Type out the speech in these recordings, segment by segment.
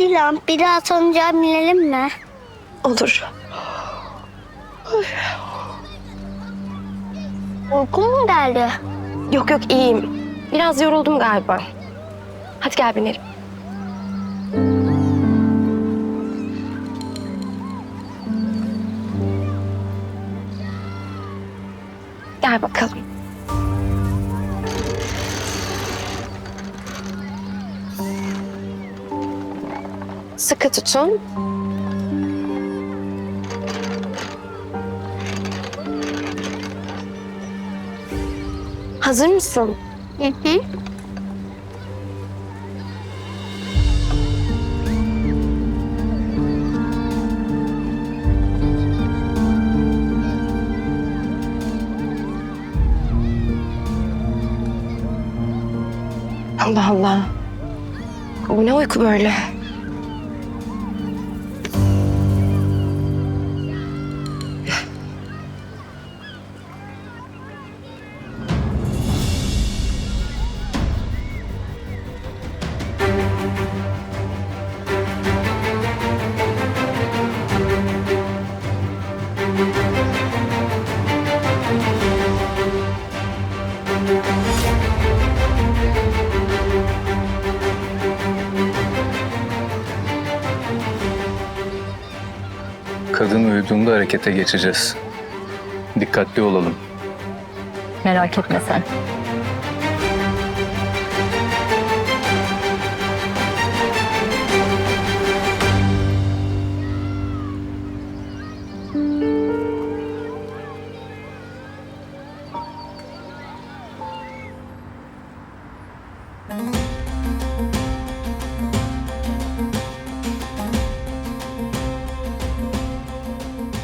Dilan biraz sonra binelim mi? Olur. Uykun mu geldi? Yok yok iyiyim. Biraz yoruldum galiba. Hadi gel binelim. Gel bakalım. Sıkı tutun. Hazır mısın? Hı hı. Allah Allah. Bu ne uyku böyle? Kadın uyuduğunda harekete geçeceğiz. Dikkatli olalım. Merak etme sen.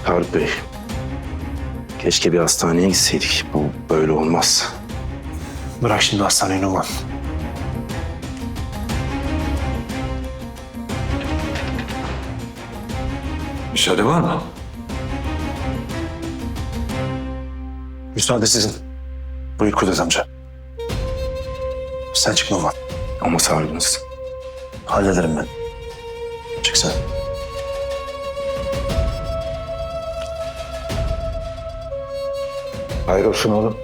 Tarık Bey. Keşke bir hastaneye gitseydik. Bu böyle olmaz. Bırak şimdi hastaneyi Numan. Müsaade var mı? Müsaade sizin. Buyur Kudret amca. Sen çık Numan. Ama sağlığınız. Hallederim ben. Çık sen. Hayrolsun oğlum.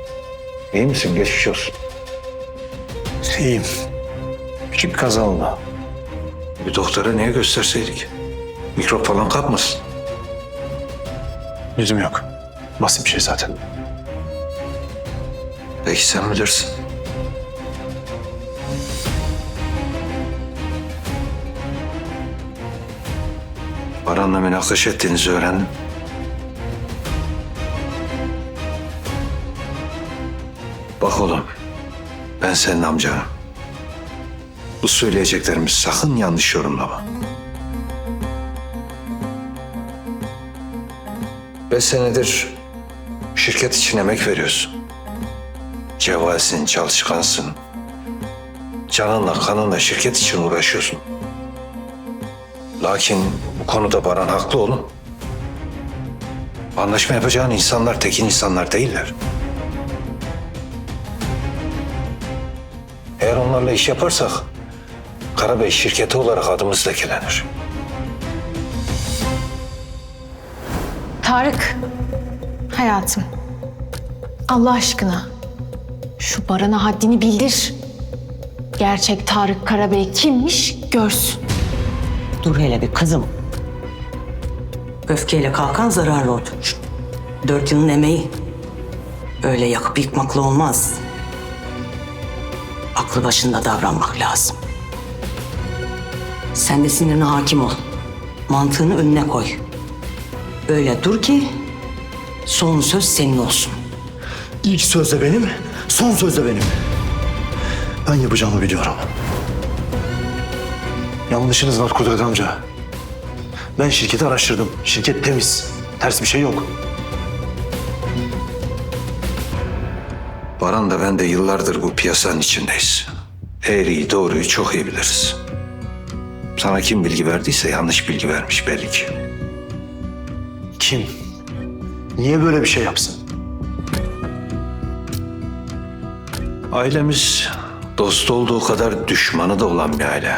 İyi misin? Geçmiş olsun. İyiyim. Küçük bir kaza oldu. Bir doktora niye gösterseydik? Mikrop falan kapmasın. Yüzüm yok. Basit bir şey zaten. Peki sen bilirsin. Baran'la münakaşa ettiğinizi öğrendim. Ben senin amcanım. Bu söyleyeceklerimi sakın yanlış yorumlama. Beş senedir şirket için emek veriyorsun. Cevvalsin, çalışkansın. Canınla kanınla şirket için uğraşıyorsun. Lakin bu konuda Baran haklı oğlum. Anlaşma yapacağın insanlar tekin insanlar değiller. Eğer onlarla iş yaparsak Karabey şirketi olarak adımız lekelenir. Tarık, hayatım. Allah aşkına şu Baran'a haddini bildir. Gerçek Tarık Karabey kimmiş görsün. Dur hele bir kızım. Öfkeyle kalkan zararlı oturur. Dört yılın emeği. Öyle yakıp yıkmakla olmaz. Aklı başında davranmak lazım. Sen de sinirine hakim ol. Mantığını önüne koy. Öyle dur ki son söz senin olsun. İlk söz de benim, son söz de benim. Ben yapacağımı biliyorum. Yanlışınız var Kudret amca. Ben şirketi araştırdım. Şirket temiz. Ters bir şey yok. Baran da ben de yıllardır bu piyasanın içindeyiz. Eğriyi doğruyu çok iyi biliriz. Sana kim bilgi verdiyse yanlış bilgi vermiş belli ki. Kim? Niye böyle bir şey yapsın? Ailemiz dost olduğu kadar düşmanı da olan bir aile.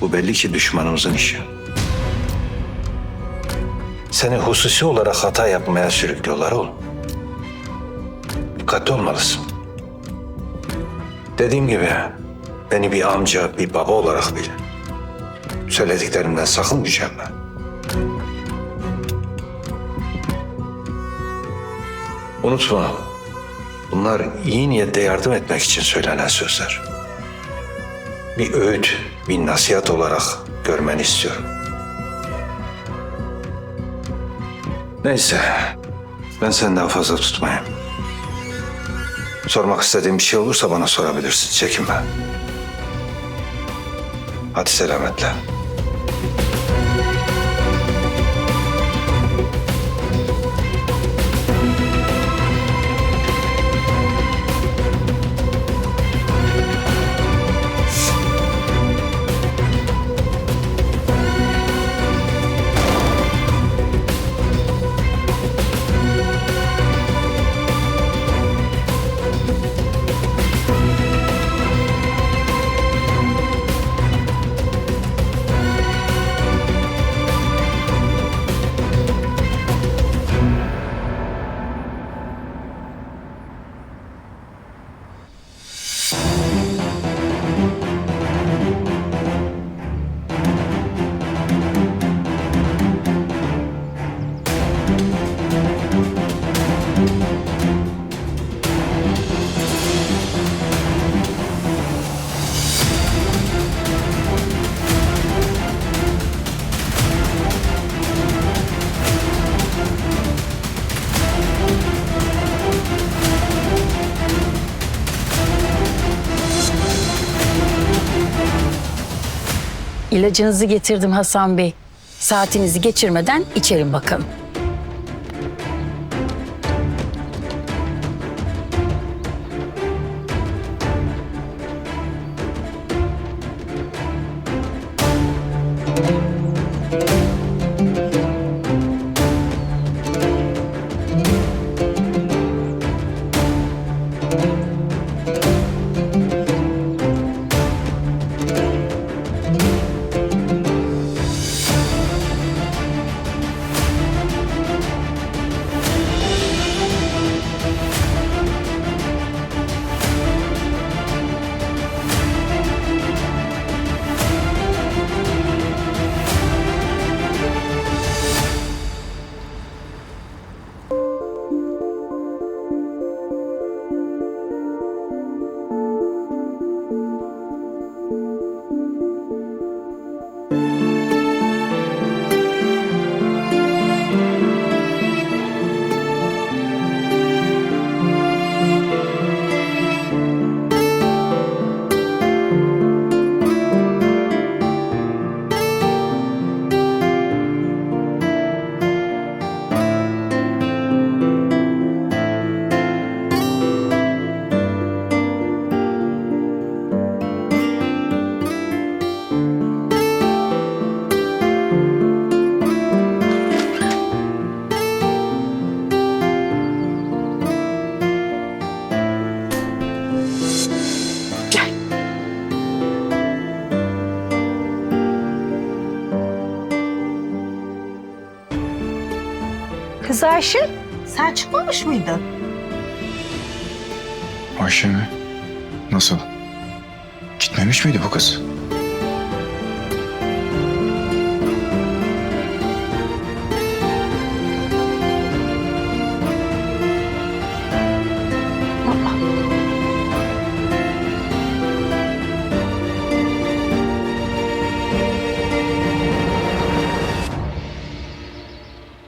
Bu belli ki düşmanımızın işi. Seni hususi olarak hata yapmaya sürüklüyorlar oğlum. Dikkatli olmalısın. Dediğim gibi beni bir amca, bir baba olarak bil. Söylediklerimden sakın gücenme. Unutma, bunlar iyi niyetle yardım etmek için söylenen sözler. Bir öğüt, bir nasihat olarak görmeni istiyorum. Neyse, ben seni daha fazla tutmayayım. Sormak istediğin bir şey olursa bana sorabilirsin, çekinme. Hadi selametle. İlacınızı getirdim Hasan Bey. Saatinizi geçirmeden içerim bakalım. Kız Ayşe, sen çıkmamış mıydın? Ayşe mi? Nasıl? Gitmemiş miydi bu kız?